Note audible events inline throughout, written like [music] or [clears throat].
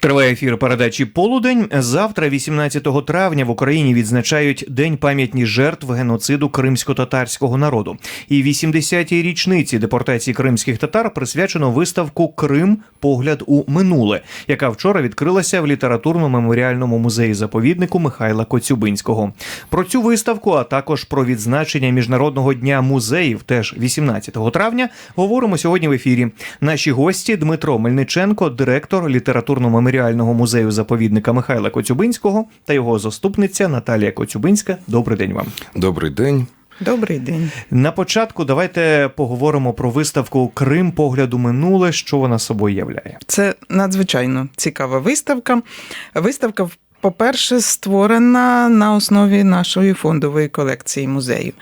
Триває ефір передачі Полудень. Завтра, 18 травня, в Україні відзначають День пам'ятні жертв геноциду кримсько-татарського народу. І 80-й річниці депортації кримських татар присвячено виставку Крим погляд у минуле, яка вчора відкрилася в літературно-меморіальному музеї заповіднику Михайла Коцюбинського. Про цю виставку, а також про відзначення міжнародного дня музеїв, теж 18 травня, говоримо сьогодні в ефірі. Наші гості Дмитро Мельниченко, директор літературно-меморіального музею заповідника Михайла Коцюбинського та його заступниця Наталія Коцюбинська. Добрий день вам. Добрий день. Добрий день. На початку давайте поговоримо про виставку Крим погляду минуле, що вона собою являє. Це надзвичайно цікава виставка. Виставка, по-перше, створена на основі нашої фондової колекції музею.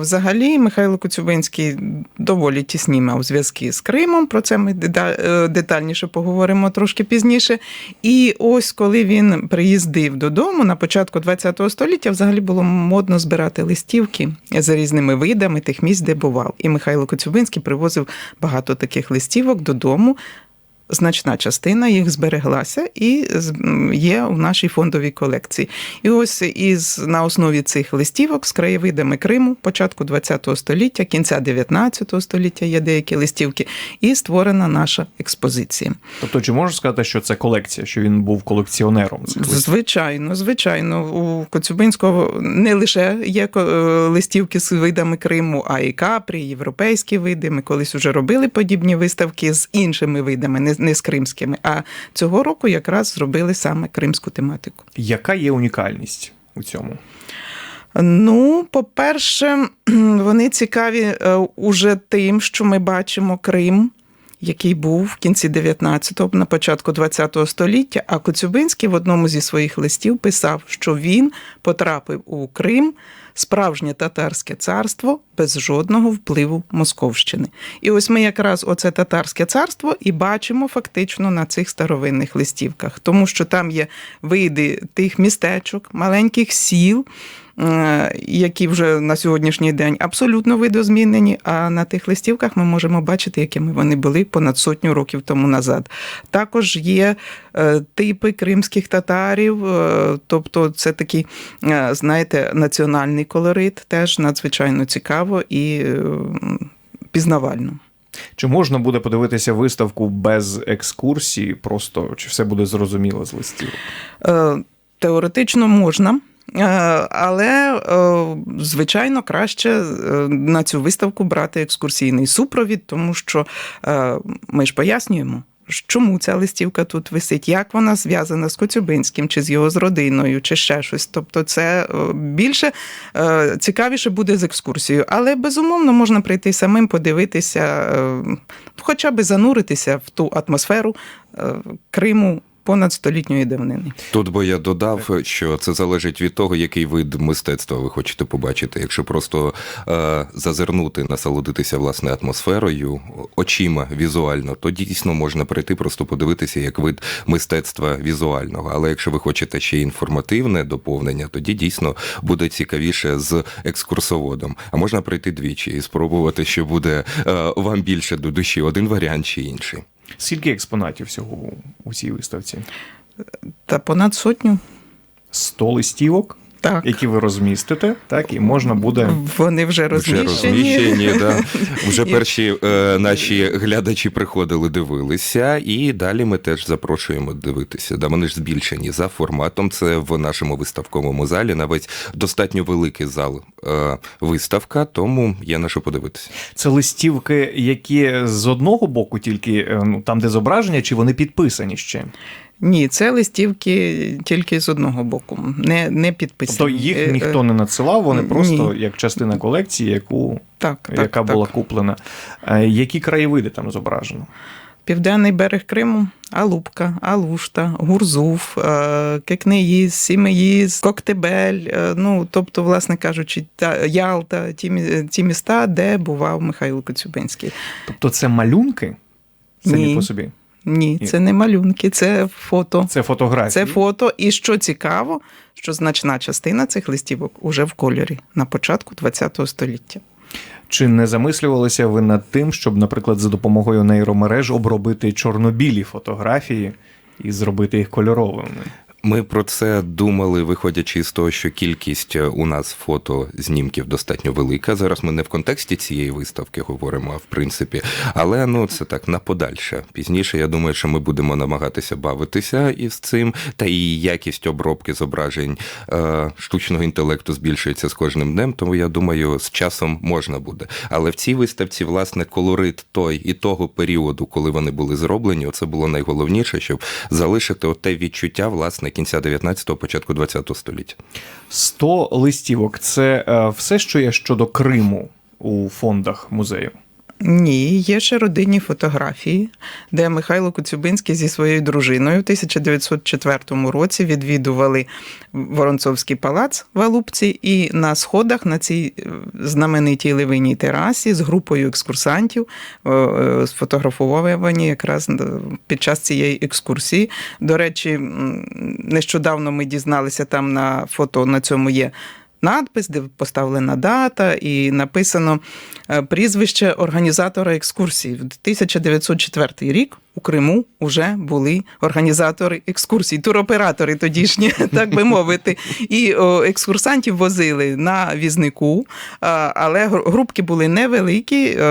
Взагалі, Михайло Коцюбинський доволі тісні мав зв'язки з Кримом. Про це ми е, детальніше поговоримо трошки пізніше. І ось коли він приїздив додому на початку ХХ століття, взагалі було модно збирати листівки за різними видами тих місць, де бував. І Михайло Коцюбинський привозив багато таких листівок додому. Значна частина їх збереглася і є у нашій фондовій колекції. І ось із на основі цих листівок з краєвидами Криму, початку ХХ століття, кінця ХІХ століття є деякі листівки, і створена наша експозиція. Тобто, чи можна сказати, що це колекція, що він був колекціонером? Звичайно, звичайно, у Коцюбинського не лише є е, листівки з видами Криму, а і капрі, європейські види. Ми колись вже робили подібні виставки з іншими видами, не, не з кримськими. А цього року якраз зробили саме кримську тематику. Яка є унікальність у цьому? Ну, по-перше, [clears throat] вони цікаві е, уже тим, що ми бачимо Крим. Який був в кінці 19-го, на початку 20-го століття, а Коцюбинський в одному зі своїх листів писав, що він потрапив у Крим, справжнє татарське царство без жодного впливу Московщини. І ось ми якраз оце татарське царство і бачимо фактично на цих старовинних листівках, тому що там є види тих містечок, маленьких сіл, які вже на сьогоднішній день абсолютно видозмінені. А на тих листівках ми можемо бачити, якими вони були понад сотню років тому назад. Також є е, типи кримських татарів, е, тобто це такий, е, знаєте, національний колорит, теж надзвичайно цікаво і е, пізнавально. Чи можна буде подивитися виставку без екскурсії, просто чи все буде зрозуміло з листів? Е, Теоретично можна. Е, Але, е, звичайно, краще е, на цю виставку брати екскурсійний супровід, тому що ми ж пояснюємо, чому ця листівка тут висить, як вона зв'язана з Коцюбинським, чи з його з родиною, чи ще щось. Тобто, це більше цікавіше буде з екскурсією. Але безумовно можна прийти самим, подивитися, хоча б зануритися в ту атмосферу Криму понад столітньої давнини. Тут би я додав, що це залежить від того, який вид мистецтва ви хочете побачити. Якщо просто е, зазирнути, насолодитися власне атмосферою, очима візуально, то дійсно можна прийти, просто подивитися як вид мистецтва візуального. Але якщо ви хочете ще інформативне доповнення, тоді дійсно буде цікавіше з екскурсоводом. А можна прийти двічі і спробувати, що буде е, вам більше до душі, один варіант чи інший. Скільки експонатів всього у- цій виставці? Та понад сотню. 100 листівок, Так. які ви розмістите, так, і можна буде. Вони вже Вже розміщені. розміщені, да. [laughs] Вже перші е, наші глядачі приходили, дивилися, і далі ми теж запрошуємо дивитися. Да, вони ж збільшені за форматом. Це в нашому виставковому залі. Навіть достатньо великий зал е, виставка, тому є на що подивитися. Це листівки, які з одного боку тільки е, ну, там, де зображення, чи вони підписані ще? Ні, це листівки тільки з одного боку, не, не підписані. Тобто їх Е, ніхто е, не надсилав, вони ні. просто як частина колекції, яку, Так, так, яка так. була куплена. Е, Які краєвиди там зображено? Південний берег Криму, Алубка, Алушта, Гурзув, Кекнеїз, Сімеїз, Коктебель. Ну, тобто, власне кажучи, та Ялта, ті, ті міста, де бував Михайло Коцюбинський. Тобто це малюнки самі Ні. по собі? Ні, це не малюнки, це фото. Це фотографії. Це фото. І що цікаво, що значна частина цих листівок уже в кольорі на початку ХХ століття. Чи не замислювалися ви над тим, щоб, наприклад, за допомогою нейромереж обробити чорнобілі фотографії і зробити їх кольоровими. Ми про це думали, виходячи з того, що кількість е, у нас фото знімків достатньо велика. Зараз ми не в контексті цієї виставки говоримо, а в принципі. Але ну це так на подальше. Пізніше я думаю, що ми будемо намагатися бавитися із цим, та і якість обробки зображень е, штучного інтелекту збільшується з кожним днем. Тому я думаю, з часом можна буде. Але в цій виставці, власне, колорит той і того періоду, коли вони були зроблені, це було найголовніше, щоб залишити те відчуття власне кінця 19-го, початку 20-го століття. 100 листівок це е, все, що є щодо Криму у фондах музею. Ні, є ще родинні фотографії, де Михайло Коцюбинський зі своєю дружиною в 1904 році відвідували Воронцовський палац в Алупці, і на сходах на цій е, знаменитій ливинній терасі з групою екскурсантів е, е, сфотографовані якраз під час цієї екскурсії. До речі, нещодавно ми дізналися там на фото на цьому є. Надпис, де поставлена дата, і написано е, прізвище організатора екскурсії. В 1904 рік у Криму вже були організатори екскурсій, туроператори тодішні, [laughs] так би мовити. І екскурсантів возили на візнику, але гру- групки були невеликі. е,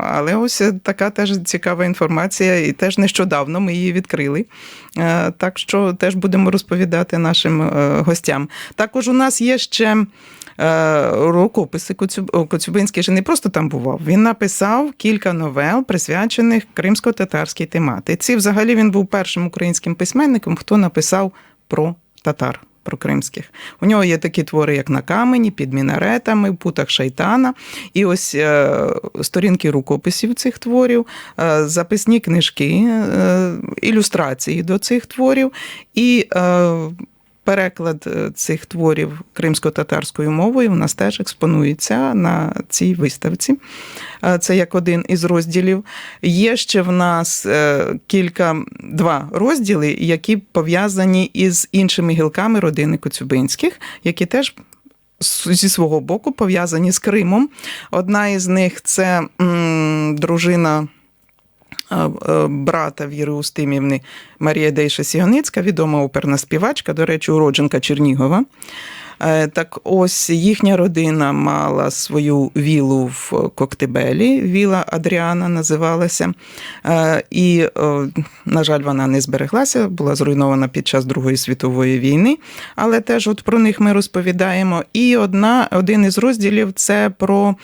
Але ось така теж цікава інформація, і теж нещодавно ми її відкрили. Е, Так що теж будемо розповідати нашим е, гостям. Також у нас є ще. Рукописи Коцюбинський же не просто там бував. Він написав кілька новел, присвячених кримсько-татарській тематиці. Взагалі він був першим українським письменником, хто написав про татар. Про кримських. У нього є такі твори, як на камені, під мінаретами, в путах шайтана. І ось е, сторінки рукописів цих творів, е, записні книжки, е, ілюстрації до цих творів. І е, переклад е, цих творів кримсько-татарською мовою у нас теж експонується на цій виставці. Е, Це як один із розділів. Є ще в нас е, кілька два розділи, які пов'язані із іншими гілками родини Коцюбинських, які теж зі свого боку пов'язані з Кримом. Одна із них це м, дружина. Е, Брата Віри Устимівни Марія Дейша Сіганицька, відома оперна співачка, до речі, уродженка Чернігова. Е, Так ось їхня родина мала свою вілу в Коктебелі, віла Адріана називалася. Е, І, на жаль, вона не збереглася, була зруйнована під час Другої світової війни, але теж от про них ми розповідаємо. І одна, один із розділів це про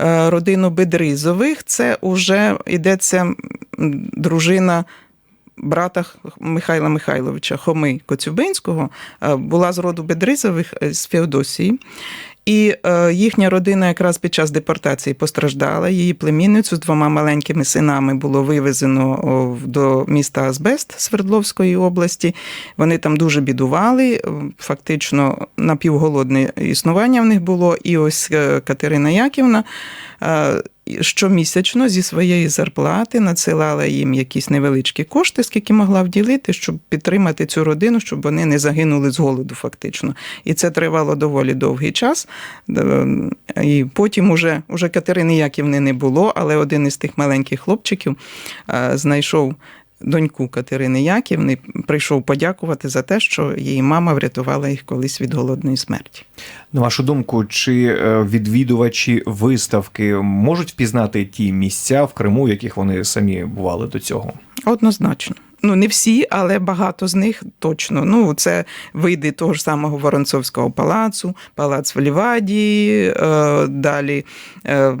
е, родину Бедризових. Це вже йдеться дружина брата Михайла Михайловича Хоми Коцюбинського е, була з роду Бедризових е, з Феодосії. І е, їхня родина якраз під час депортації постраждала. Її племінницю з двома маленькими синами було вивезено до міста Азбест Свердловської області. Вони там дуже бідували. Фактично напівголодне існування в них було. І ось Катерина Яківна щомісячно зі своєї зарплати надсилала їм якісь невеличкі кошти, скільки могла вділити, щоб підтримати цю родину, щоб вони не загинули з голоду, фактично. І це тривало доволі довгий час. Е, І потім уже, уже Катерини Яківни не було, але один із тих маленьких хлопчиків знайшов. Доньку Катерини Яківни прийшов подякувати за те, що її мама врятувала їх колись від голодної смерті. На вашу думку, чи е, відвідувачі виставки можуть впізнати ті місця в Криму, в яких вони самі бували до цього? Однозначно. Ну, не всі, але багато з них точно. Ну, це види того ж самого Воронцовського палацу, палац в Ліваді, е, далі е,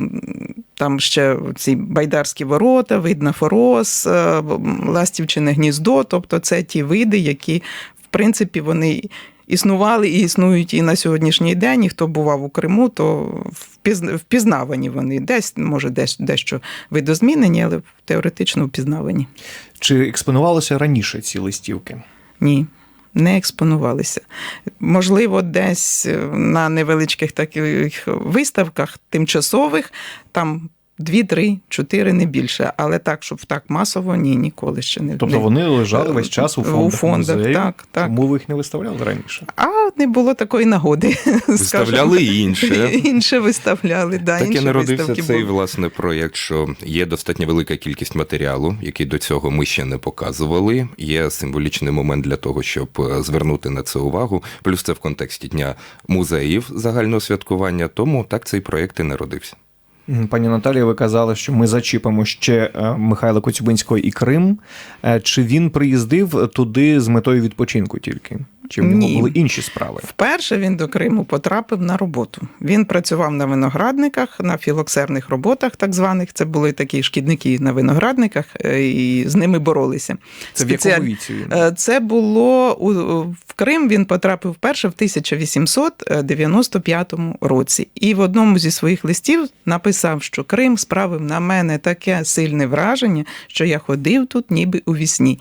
там ще ці байдарські ворота, видна Форос, е, Ластівчине гніздо. Тобто це ті види, які, в принципі, вони. Існували і існують і на сьогоднішній день. І хто бував у Криму, то впізнавані вони. Десь, може, десь дещо видозмінені, але теоретично впізнавані. Чи експонувалися раніше ці листівки? Ні, не експонувалися. Можливо, десь е, на невеличких таких виставках тимчасових, там дві, три, чотири, не більше. Але так, щоб так масово, ні, ніколи ще не Тобто вони лежали весь час у У фондах, фондах, музею, так, так. тому ви їх не виставляли раніше. А не було такої нагоди. [laughs] Виставляли скажімо. інше. [laughs] Інше виставляли, да, Так і народився цей були. власне проєкт, що є достатньо велика кількість матеріалу, який до цього ми ще не показували. Є символічний момент для того, щоб е, звернути на це увагу. Плюс це в контексті дня музеїв загального святкування. Тому так цей проєкт і народився. Пані Наталія, ви казали, що ми зачіпимо ще е, Михайла Коцюбинського і Крим. Е, Чи він приїздив туди з метою відпочинку тільки? Чи в нього Ні. були інші справи? Вперше він до Криму потрапив на роботу. Він працював на виноградниках, на філоксерних роботах, так званих. Це були такі шкідники на виноградниках, е, і з ними боролися. Це в якому віці він? Е, Це було в Крим. Він потрапив вперше в 1895 році, і в одному зі своїх листів написав, що Крим справив на мене таке сильне враження, що я ходив тут, ніби у вісні.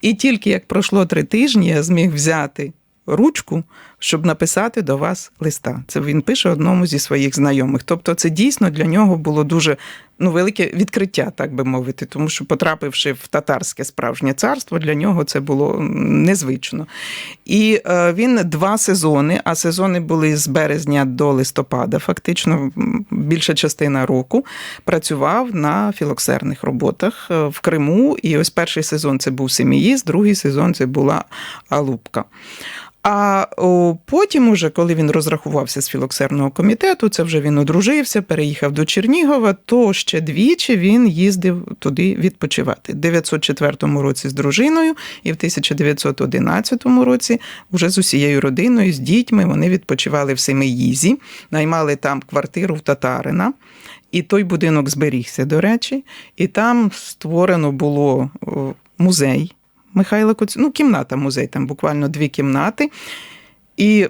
І тільки як пройшло три тижні, я зміг взяти ручку, щоб написати до вас листа. Це він пише одному зі своїх знайомих. Тобто, це дійсно для нього було дуже ну, велике відкриття, так би мовити, тому що потрапивши в татарське справжнє царство, для нього це було незвично. І е, він два сезони, а сезони були з березня до листопада, фактично більша частина року, працював на філоксерних роботах е, в Криму. І ось перший сезон це був Семіїз, другий сезон це була Алупка. А потім, уже, коли він розрахувався з філоксерного комітету, це вже він одружився, переїхав до Чернігова, то ще двічі він їздив туди відпочивати. В 904 році з дружиною і в 1911 році вже з усією родиною, з дітьми вони відпочивали в Семиїзі, наймали там квартиру в татарина. І той будинок зберігся, до речі, і там створено було музей Михайла Коць... ну, кімната музей, там буквально дві кімнати. І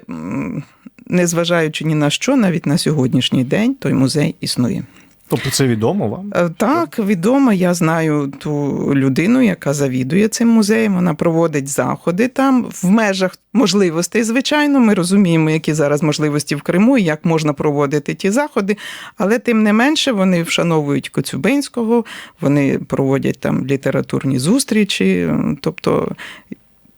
незважаючи ні на що, навіть на сьогоднішній день той музей існує. Тобто це відомо вам? Е, Так, відомо, я знаю ту людину, яка завідує цим музеєм. Вона проводить заходи там в межах можливостей. Звичайно, ми розуміємо, які зараз можливості в Криму і як можна проводити ті заходи. Але тим не менше вони вшановують Коцюбинського, вони проводять там літературні зустрічі, тобто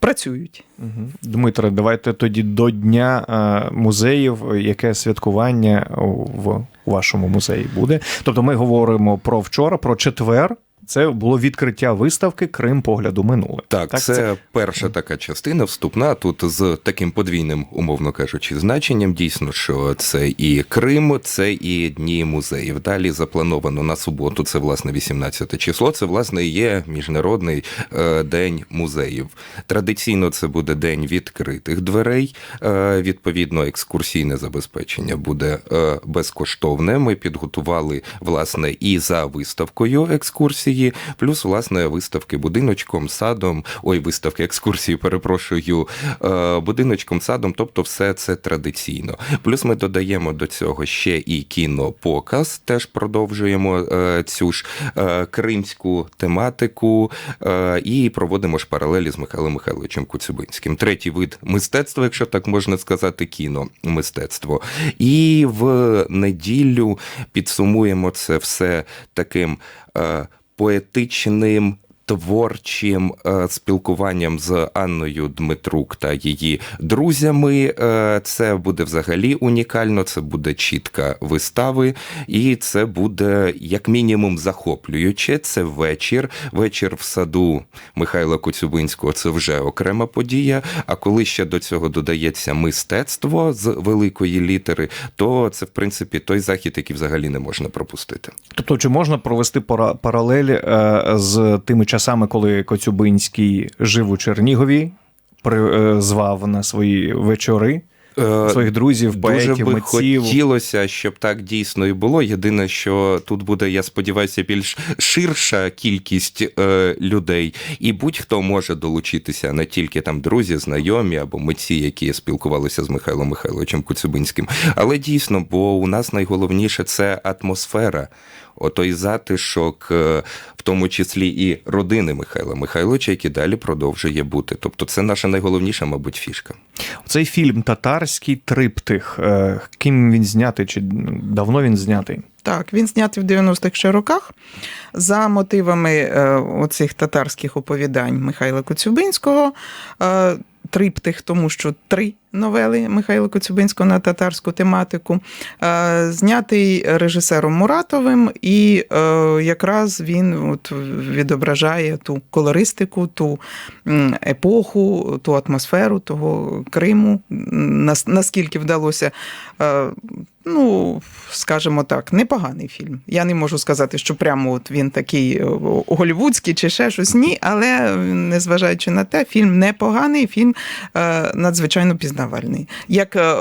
працюють. Угу. Дмитре, давайте тоді до Дня е, музеїв, яке святкування в вашому музеї буде. Тобто ми говоримо про вчора, про четвер. Це було відкриття виставки Крим погляду минуле. Так, це, перша така частина вступна. Тут з таким подвійним, умовно кажучи, значенням. Дійсно, що це і Крим, це і дні музеїв. Далі заплановано на суботу. Це власне 18 число. Це власне є міжнародний е, день музеїв. Традиційно це буде день відкритих дверей. Е, відповідно, екскурсійне забезпечення буде е, безкоштовне. Ми підготували власне і за виставкою екскурсії, плюс власне виставки будиночком, садом. Ой, виставки екскурсії, перепрошую, е, будиночком, садом. Тобто, все це традиційно. Плюс ми додаємо до цього ще і кінопоказ. Теж продовжуємо е, цю ж е, кримську тематику і проводимо ж паралелі з Михайлом Михайловичем Коцюбинським. Третій вид мистецтва, якщо так можна сказати, кіно мистецтво. І в неділю підсумуємо це все таким поетичним. Творчим е, спілкуванням з Анною Дмитрук та її друзями. Е, це буде взагалі унікально. Це буде чітка вистави, і це буде як мінімум захоплююче. Це вечір. Вечір в саду Михайла Коцюбинського. Це вже окрема подія. А коли ще до цього додається мистецтво з великої літери, то це в принципі той захід, який взагалі не можна пропустити. Тобто, чи можна провести пара- паралель е, з тими часами, коли Коцюбинський жив у Чернігові, при, е, на свої вечори Е, своїх друзів, Дуже би митців? хотілося, щоб так дійсно і було. Єдине, що тут буде, я сподіваюся, більш ширша кількість е, людей, і будь-хто може долучитися не тільки там друзі, знайомі або митці, які спілкувалися з Михайлом Михайловичем Коцюбинським. Але дійсно, бо у нас найголовніше це атмосфера. Отой затишок, е, в тому числі і родини Михайла Михайловича, які далі продовжує бути. Тобто, це наша найголовніша, мабуть, фішка. Цей фільм Татарський триптих. е, Ким він знятий? Чи давно він знятий? Так, він знятий в 90-х ще роках за мотивами е, оцих татарських оповідань Михайла Коцюбинського. Е, триптих, тому що три новели Михайла Коцюбинського на татарську тематику, е, знятий режисером Муратовим, і е, якраз він от відображає ту колористику, ту епоху, ту атмосферу того Криму, наскільки вдалося. Ну, скажімо так, непоганий фільм. Я не можу сказати, що прямо от він такий е, голівудський чи ще щось. Ні, але незважаючи на те, фільм непоганий, фільм е, надзвичайно пізнавальний. Як е,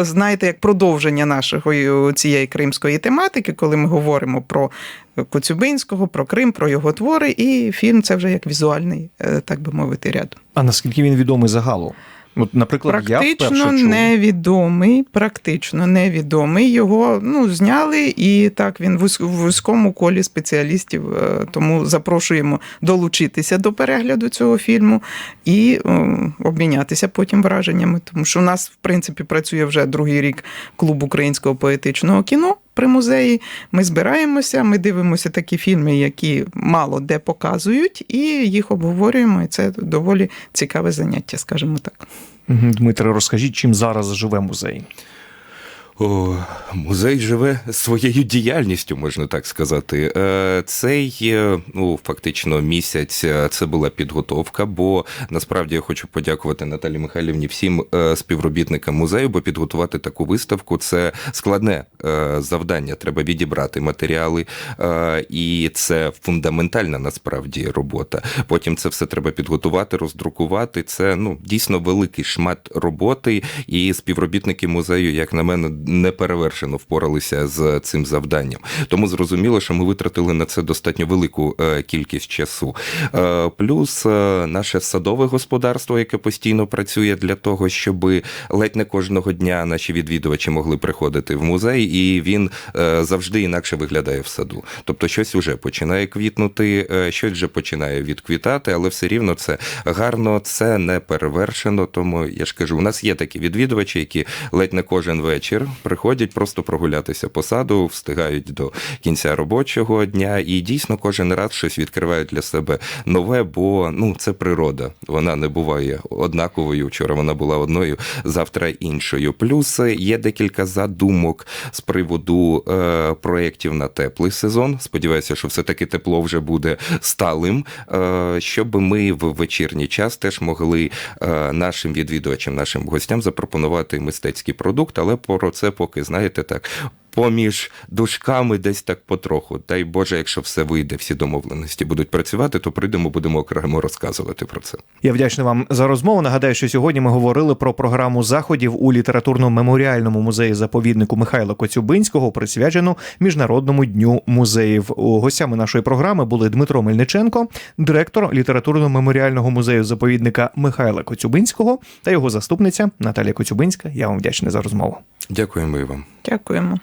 знаєте, як продовження нашої цієї кримської тематики, коли ми говоримо про Коцюбинського, про Крим, про його твори, і фільм це вже як візуальний, так би мовити, ряд. А наскільки він відомий загалу? От, наприклад, я Практично вперше чув. невідомий, практично невідомий. Його ну, зняли, і так він в в вузькому колі спеціалістів. е, Тому запрошуємо долучитися до перегляду цього фільму і е, обмінятися потім враженнями. Тому що у нас, в принципі, працює вже другий рік клуб українського поетичного кіно. При музеї ми збираємося, ми дивимося такі фільми, які мало де показують, і їх обговорюємо. І це доволі цікаве заняття, скажімо так. Дмитро, розкажіть, чим зараз живе музей? О, музей живе своєю діяльністю, можна так сказати. Е, Цей е, ну фактично місяць е, це була підготовка. Бо насправді я хочу подякувати Наталі Михайлівні всім співробітникам музею, бо підготувати таку виставку це складне завдання. Треба відібрати матеріали, і це фундаментальна насправді робота. Потім це все треба підготувати, роздрукувати. Це ну дійсно великий шмат роботи, і співробітники музею, як на мене, неперевершено впоралися з цим завданням. Тому зрозуміло, що ми витратили на це достатньо велику е, кількість часу. Е, Плюс е, наше садове господарство, яке постійно працює для того, щоб ледь не кожного дня наші відвідувачі могли приходити в музей, і він завжди інакше виглядає в саду. Тобто, щось уже починає квітнути, щось вже починає відквітати, але все рівно це гарно, це не перевершено. Тому я ж кажу, у нас є такі відвідувачі, які ледь не кожен вечір приходять просто прогулятися по саду, встигають до кінця робочого дня, і дійсно кожен раз щось відкривають для себе нове, бо ну це природа. Вона не буває однаковою. Вчора вона була одною, завтра іншою. Плюс є декілька задумок з приводу е, проєктів на теплий сезон. Сподіваюся, що все таки тепло вже буде сталим, е, щоб ми в вечірній час теж могли е, нашим відвідувачам, нашим гостям запропонувати мистецький продукт, але про це поки знаєте так. Поміж дужками десь так потроху. Дай Боже, якщо все вийде, всі домовленості будуть працювати, то прийдемо, будемо окремо розказувати про це. Я вдячний вам за розмову. Нагадаю, що сьогодні ми говорили про програму заходів у літературно-меморіальному музеї заповіднику Михайла Коцюбинського, присвячену Міжнародному дню музеїв. Гостями нашої програми були Дмитро Мельниченко, директор літературно-меморіального музею заповідника Михайла Коцюбинського та його заступниця Наталія Коцюбинська. Я вам вдячний за розмову. Дякуємо і вам. Дякуємо.